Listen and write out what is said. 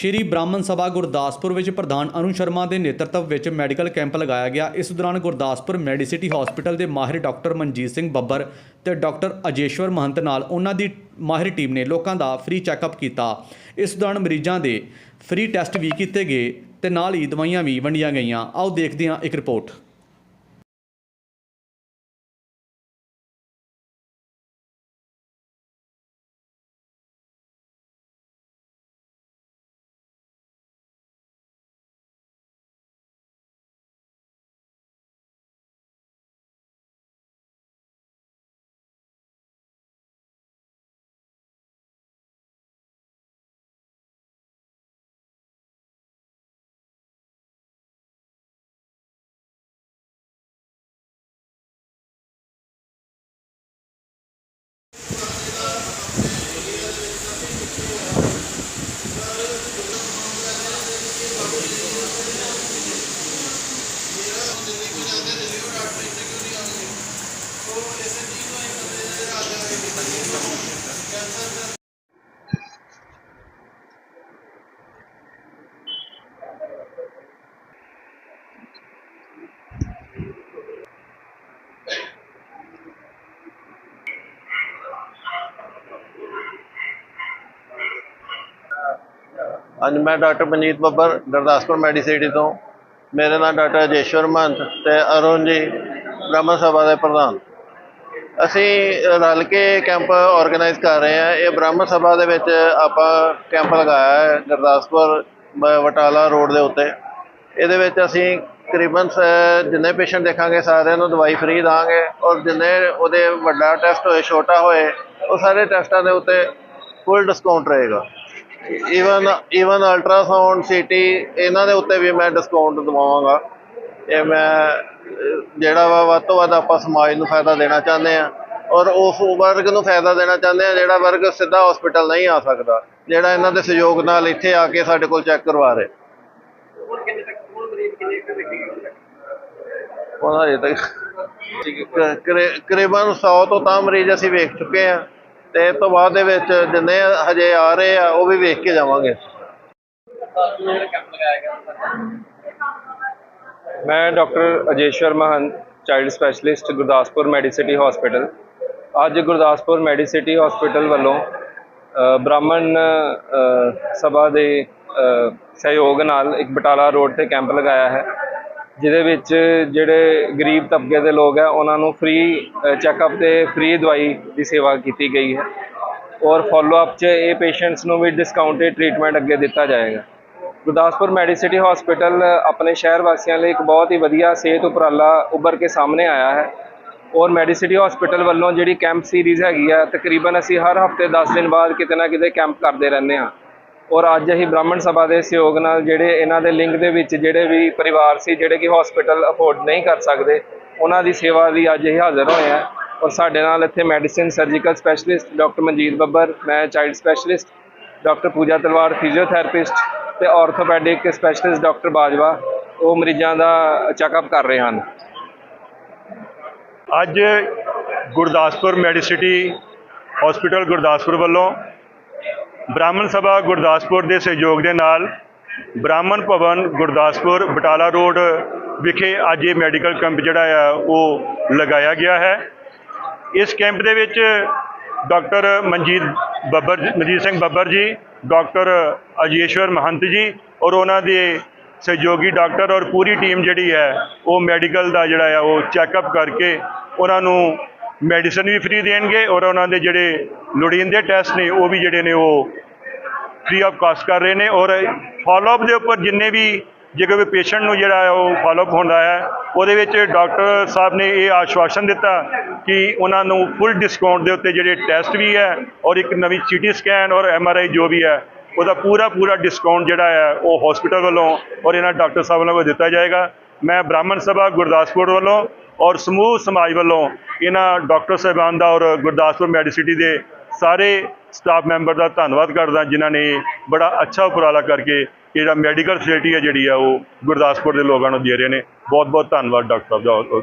ਸ਼੍ਰੀ ਬ੍ਰਾਹਮਣ ਸਭਾ ਗੁਰਦਾਸਪੁਰ ਵਿੱਚ ਪ੍ਰਧਾਨ ਅਨੂ ਸ਼ਰਮਾ ਦੇ ਨੇਤਰਤਵ ਵਿੱਚ ਮੈਡੀਕਲ ਕੈਂਪ ਲਗਾਇਆ ਗਿਆ। ਇਸ ਦੌਰਾਨ ਗੁਰਦਾਸਪੁਰ ਮੈਡੀਸਿਟੀ ਹਸਪੀਟਲ ਦੇ ਮਾਹਿਰ ਡਾਕਟਰ ਮਨਜੀਤ ਸਿੰਘ ਬੱਬਰ ਤੇ ਡਾਕਟਰ ਅਜੇਸ਼ਵਰ ਮਹੰਤ ਨਾਲ ਉਹਨਾਂ ਦੀ ਮਾਹਿਰ ਟੀਮ ਨੇ ਲੋਕਾਂ ਦਾ ਫ੍ਰੀ ਚੈੱਕਅਪ ਕੀਤਾ। ਇਸ ਦੌਰਾਨ ਮਰੀਜ਼ਾਂ ਦੇ ਫ੍ਰੀ ਟੈਸਟ ਵੀ ਕੀਤੇ ਗਏ ਤੇ ਨਾਲ ਹੀ ਦਵਾਈਆਂ ਵੀ ਵੰਡੀਆਂ ਗਈਆਂ। ਆਓ ਦੇਖਦੇ ਹਾਂ ਇੱਕ ਰਿਪੋਰਟ ਅੱਜ ਮੈਂ ਡਾਕਟਰ ਮਨਜੀਤ ਬੱਬਰ, ਗੁਰਦਾਸਪੁਰ ਮੈਡੀਸਿਟੀ ਤੋਂ। ਮੇਰੇ ਨਾਲ ਡਾਕਟਰ ਅਜੇਸ਼ਵਰ ਮਹੰਤ ਤੇ ਅਰੁਣ ਜੀ ਬ੍ਰਹਮ ਸਭਾ ਦੇ ਪ੍ਰਧਾਨ। ਅਸੀਂ ਰਲ ਕੇ ਕੈਂਪ ਆਰਗੇਨਾਈਜ਼ ਕਰ ਰਹੇ ਹਾਂ। ਇਹ ਬ੍ਰਾਹਮਣ ਸਭਾ ਦੇ ਵਿੱਚ ਆਪਾਂ ਕੈਂਪ ਲਗਾਇਆ ਹੈ ਗੁਰਦਾਸਪੁਰ ਵਟਾਲਾ ਰੋਡ ਦੇ ਉੱਤੇ। ਇਹਦੇ ਵਿੱਚ ਅਸੀਂ ਤਕਰੀਬਨ ਸ- ਜਿੰਨੇ ਪੇਸ਼ੈਂਟ ਦੇਖਾਂਗੇ ਸਾਰਿਆਂ ਨੂੰ ਦਵਾਈ ਫ੍ਰੀ ਦਾਂਗੇ ਔਰ ਜਿੰਨੇ ਉਹਦੇ ਵੱਡਾ ਟੈਸਟ ਹੋਏ, ਛੋਟਾ ਹੋਏ, ਉਹ ਸਾਰੇ ਟੈਸਟਾਂ ਦੇ ਉੱਤੇ ਫੁੱਲ ਡਿਸਕਾਊਂਟ ਰਹੇਗਾ। ਈਵਨ ਈਵਨ ਅਲਟਰਾਸਾਊਂਡ ਸੀਟੀ ਇਹਨਾਂ ਦੇ ਉੱਤੇ ਵੀ ਮੈਂ ਡਿਸਕਾਊਂਟ ਦਵਾਵਾਂਗਾ। ਇਹ ਮੈਂ ਜਿਹੜਾ ਵਾ ਵੱਧ ਤੋਂ ਵੱਧ ਆਪਾਂ ਸਮਾਜ ਨੂੰ ਫਾਇਦਾ ਦੇਣਾ ਚਾਹੁੰਦੇ ਆ ਔਰ ਉਸ ਵਰਗ ਨੂੰ ਫਾਇਦਾ ਦੇਣਾ ਚਾਹੁੰਦੇ ਆ ਜਿਹੜਾ ਵਰਗ ਸਿੱਧਾ ਹਸਪੀਟਲ ਨਹੀਂ ਆ ਸਕਦਾ ਜਿਹੜਾ ਇਹਨਾਂ ਦੇ ਸਹਿਯੋਗ ਨਾਲ ਇੱਥੇ ਆ ਕੇ ਸਾਡੇ ਕੋਲ ਚੈੱਕ ਕਰਵਾ ਰਹੇ। ਉਹਨਾਂ ਹਜੇ ਤੱਕ ਕਰੀਬਨ 100 ਤੋਂ ਤਾਂ ਮਰੀਜ਼ ਅਸੀਂ ਵੇਖ ਚੁੱਕੇ ਆ ਤੇ ਇਸ ਤੋਂ ਬਾਅਦ ਦੇ ਵਿੱਚ ਜਿੰਨੇ ਹਜੇ ਆ ਰਹੇ ਆ ਉਹ ਵੀ ਵੇਖ ਕੇ ਜਾਵਾਂਗੇ। ਮੈਂ doctor Ajeshwar Mahant child specialist Gurdaspur Medicity hospital. ਅੱਜ ਗੁਰਦਾਸਪੁਰ ਮੈਡੀਸਿਟੀ ਹਸਪੀਟਲ ਵੱਲੋਂ ਬ੍ਰਾਹਮਣ ਸਭਾ ਦੇ ਸਹਿਯੋਗ ਨਾਲ ਇੱਕ ਬਟਾਲਾ ਰੋਡ ਤੇ ਕੈਂਪ ਲਗਾਇਆ ਹੈ, ਜਿਹਦੇ ਵਿੱਚ ਜਿਹੜੇ ਗਰੀਬ ਤਬਕੇ ਦੇ ਲੋਕ ਹੈ, ਉਹਨਾਂ ਨੂੰ ਫ੍ਰੀ ਚੈੱਕਅਪ ਤੇ ਫ੍ਰੀ ਦਵਾਈ ਦੀ ਸੇਵਾ ਕੀਤੀ ਗਈ ਹੈ। ਔਰ ਫਾਲੋ ਅਪ 'ਚ ਇਹ ਪੇਸ਼ੈਂਟਸ ਨੂੰ ਵੀ ਡਿਸਕਾਊਂਟਡ ਟ੍ਰੀਟਮੈਂਟ ਅੱਗੇ ਦਿੱਤਾ ਜਾਏਗਾ। ਗੁਰਦਾਸਪੁਰ ਮੈਡੀਸਿਟੀ ਹਸਪੀਟਲ ਆਪਣੇ ਸ਼ਹਿਰ ਵਾਸੀਆਂ ਲਈ ਇੱਕ ਬਹੁਤ ਹੀ ਵਧੀਆ ਸਿਹਤ ਉਪਰਾਲਾ ਉੱਭਰ ਕੇ ਸਾਹਮਣੇ ਆਇਆ ਹੈ। ਔਰ ਮੈਡੀਸਿਟੀ ਹਸਪੀਟਲ ਵੱਲੋਂ ਜਿਹੜੀ ਕੈਂਪ ਸੀਰੀਜ਼ ਹੈਗੀ ਆ, ਤਕਰੀਬਨ ਅਸੀਂ ਹਰ ਹਫ਼ਤੇ 10 ਦਿਨ ਬਾਅਦ ਕਿਤੇ ਨਾ ਕਿਤੇ ਕੈਂਪ ਕਰਦੇ ਰਹਿੰਦੇ ਹਾਂ। ਔਰ ਅੱਜ ਅਸੀਂ ਬ੍ਰਾਹਮਣ ਸਭਾ ਦੇ ਸਹਿਯੋਗ ਨਾਲ ਜਿਹੜੇ ਇਹਨਾਂ ਦੇ ਲਿੰਕ ਦੇ ਵਿੱਚ ਜਿਹੜੇ ਵੀ ਪਰਿਵਾਰ ਸੀ, ਜਿਹੜੇ ਕਿ ਹਸਪੀਟਲ ਅਫੋਰਡ ਨਹੀਂ ਕਰ ਸਕਦੇ, ਉਹਨਾਂ ਦੀ ਸੇਵਾ ਲਈ ਅੱਜ ਅਸੀਂ ਹਾਜ਼ਰ ਹੋਏ ਹਾਂ। ਔਰ ਸਾਡੇ ਨਾਲ ਇੱਥੇ medicine surgical specialist doctor Manjit Babbar, ਮੈਂ child specialist doctor Pooja Talwar, physiotherapist ਤੇ ਆਰਥੋਪੈਡਿਕ ਸਪੈਸ਼ਲਿਸਟ ਡਾਕਟਰ ਬਾਜਵਾ, ਉਹ ਮਰੀਜ਼ਾਂ ਦਾ ਚੈੱਕਅਪ ਕਰ ਰਹੇ ਹਨ। ਅੱਜ ਗੁਰਦਾਸਪੁਰ ਮੈਡੀਸਿਟੀ ਹਸਪੀਟਲ ਗੁਰਦਾਸਪੁਰ ਵੱਲੋਂ ਬ੍ਰਾਹਮਣ ਸਭਾ ਗੁਰਦਾਸਪੁਰ ਦੇ ਸਹਿਯੋਗ ਦੇ ਨਾਲ ਬ੍ਰਾਹਮਣ ਭਵਨ ਗੁਰਦਾਸਪੁਰ ਬਟਾਲਾ ਰੋਡ ਵਿਖੇ ਅੱਜ ਇਹ ਮੈਡੀਕਲ ਕੈਂਪ ਜਿਹੜਾ ਆ, ਉਹ ਲਗਾਇਆ ਗਿਆ ਹੈ। ਇਸ ਕੈਂਪ ਦੇ ਵਿੱਚ ਡਾਕਟਰ ਮਨਜੀਤ ਬੱਬਰ, ਮਨਜੀਤ ਸਿੰਘ ਬੱਬਰ ਜੀ ਡਾਕਟਰ ਅਜੇਸ਼ਵਰ ਮਹੰਤ ਜੀ ਔਰ ਉਹਨਾਂ ਦੇ ਸਹਿਯੋਗੀ ਡਾਕਟਰ ਔਰ ਪੂਰੀ ਟੀਮ ਜਿਹੜੀ ਹੈ, ਉਹ ਮੈਡੀਕਲ ਦਾ ਜਿਹੜਾ ਆ ਉਹ ਚੈੱਕਅਪ ਕਰਕੇ ਉਹਨਾਂ ਨੂੰ ਮੈਡੀਸਨ ਵੀ ਫ੍ਰੀ ਦੇਣਗੇ ਔਰ ਉਹਨਾਂ ਦੇ ਜਿਹੜੇ ਲੋੜੀਂਦੇ ਟੈਸਟ ਨੇ, ਉਹ ਵੀ ਜਿਹੜੇ ਨੇ ਉਹ ਫ੍ਰੀ ਆਫ ਕਾਸਟ ਕਰ ਰਹੇ ਨੇ ਔਰ ਫਾਲੋਅਪ ਦੇ ਉੱਪਰ ਜਿੰਨੇ ਵੀ ਜੇ ਕੋਈ ਪੇਸ਼ੈਂਟ ਨੂੰ ਜਿਹੜਾ ਹੈ ਉਹ ਫਾਲੋਅਪ ਹੁੰਦਾ ਹੈ, ਉਹਦੇ ਵਿੱਚ ਡਾਕਟਰ ਸਾਹਿਬ ਨੇ ਇਹ ਆਸ਼ਵਾਸਨ ਦਿੱਤਾ ਕਿ ਉਹਨਾਂ ਨੂੰ ਫੁੱਲ ਡਿਸਕਾਊਂਟ ਦੇ ਉੱਤੇ ਜਿਹੜੇ ਟੈਸਟ ਵੀ ਹੈ ਔਰ ਇੱਕ ਨਵੀਂ ਸੀਟੀ ਸਕੈਨ ਔਰ ਐੱਮ ਆਰ ਆਈ ਜੋ ਵੀ ਹੈ, ਉਹਦਾ ਪੂਰਾ ਪੂਰਾ ਡਿਸਕਾਊਂਟ ਜਿਹੜਾ ਹੈ ਉਹ ਹਸਪੀਟਲ ਵੱਲੋਂ ਔਰ ਇਹਨਾਂ ਡਾਕਟਰ ਸਾਹਿਬ ਵੱਲੋਂ ਦਿੱਤਾ ਜਾਏਗਾ। ਮੈਂ ਬ੍ਰਾਹਮਣ ਸਭਾ ਗੁਰਦਾਸਪੁਰ ਵੱਲੋਂ ਔਰ ਸਮੂਹ ਸਮਾਜ ਵੱਲੋਂ ਇਹਨਾਂ ਡਾਕਟਰ ਸਾਹਿਬਾਨ ਦਾ ਔਰ ਗੁਰਦਾਸਪੁਰ ਮੈਡੀਸਿਟੀ ਦੇ ਸਾਰੇ ਸਟਾਫ ਮੈਂਬਰ ਦਾ ਧੰਨਵਾਦ ਕਰਦਾ, ਜਿਨ੍ਹਾਂ ਨੇ ਬੜਾ ਅੱਛਾ ਉਪਰਾਲਾ ਕਰਕੇ ਜਿਹੜਾ ਮੈਡੀਕਲ ਫੈਸਿਲਿਟੀ ਹੈ ਜਿਹੜੀ ਆ ਉਹ ਗੁਰਦਾਸਪੁਰ ਦੇ ਲੋਕਾਂ ਨੂੰ ਦੇ ਰਹੇ ਨੇ। ਬਹੁਤ ਬਹੁਤ ਧੰਨਵਾਦ, ਡਾਕਟਰ ਸਾਹਿਬ ਦਾ।